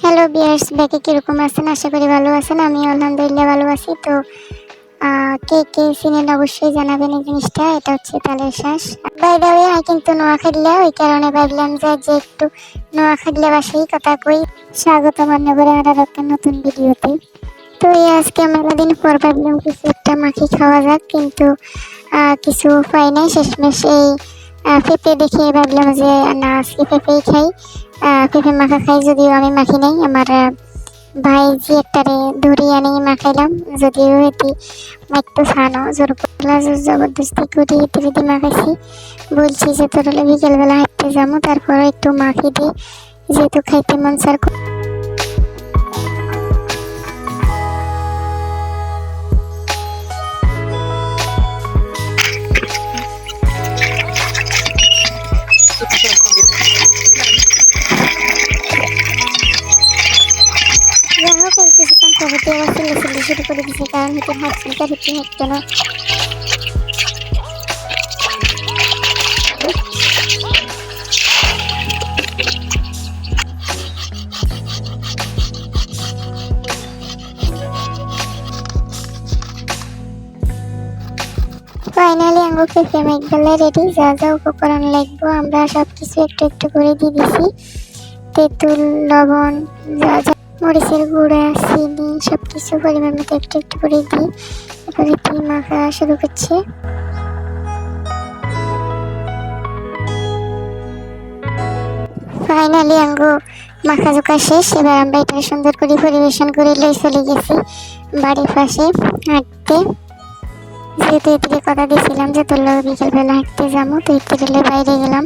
Hello বিয়ার্স ব্যাকে কীরকম আছেন? আশা করি ভালো আছেন। আমি আলহামদুলিল্লাহ ভালো আছি। তো কে কে চিনেন অবশ্যই জানাবেন এই জিনিসটা। এটা হচ্ছে তালের শ্বাস। বাই দা ওয়ে কিন্তু নোয়া খাইলে ওই কারণে ভাবলাম যে যে একটু নোয়া খাইলে বাসেই কথা কই। স্বাগত মান্য করে আর একটা নতুন ভিডিওতে। তো, এই আজকে মেলা দিন পর ভাবলাম কিছু একটা মাখি খাওয়া যাক। কিন্তু কিছু পাই নাই। শেষমেশ এই পেঁপে দেখে ভাবলাম যে, না, আজকে পেঁপেই খাই। পেঁপে মাখা খাই যদিও আমি মাখি নাই। আমার ভাই যে একটারে ধরি আনি মাখাইলাম। যদিও এটি একটু ছানো জোর করলা জবরদস্তি করে এটি যদি মাখাইছি, বলছি যে, তোর বিকেলবেলা হাঁটতে যাব তারপর একটু মাখি দিই যেহেতু খাইতে মন চার খবরটি আবার চিল্লা চিল্লি শুরু করে দিছে, কারণ হাত চিন্তা হচ্ছে হচ্ছে না। ফাইনালি পেঁপে মেঘ গেলে রেডি যা যা উপকরণ লাগবো, আমরা সব কিছু একটু একটু করে দিয়ে দিছি। তেঁতুল, লবণ, যা যা মরিচের গুঁড়া, চিনি সব কিছু পরিমাণ মতো একটু একটু করে দিই। এবারে দিয়ে মাখা শুরু করছে। ফাইনালি আঙ্গু মাখা জোকা শেষ। এবার আমরা এটা সুন্দর করে পরিবেশন করে লই চলে গেছি বাড়ির পাশে হাঁটতে। যেহেতু এদিকে কথা দিয়েছিলাম যে তোর বিকেলবেলা হাঁটতে যাব, তো একটু বাইরে গেলাম।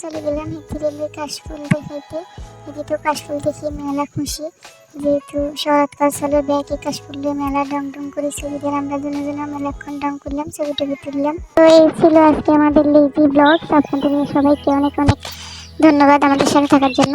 চলে গেলাম হিতিরেলের কাশফুল দেখাইতে। এদিকে কাশফুল দেখি মেলা খুশি। যেহেতু শরৎকাল চলে ব্যাগে কাশফুল দিয়ে মেলা ডং ডং করে ছবিদের আমরা দুজনে মেলাক্ষণ ডং করলাম ছবি টবি তুললাম। তো এই ছিল আজকে আমাদের লেজি ব্লগ আপনাদের সবাইকে অনেক অনেক ধন্যবাদ আমাদের সাথে থাকার জন্য।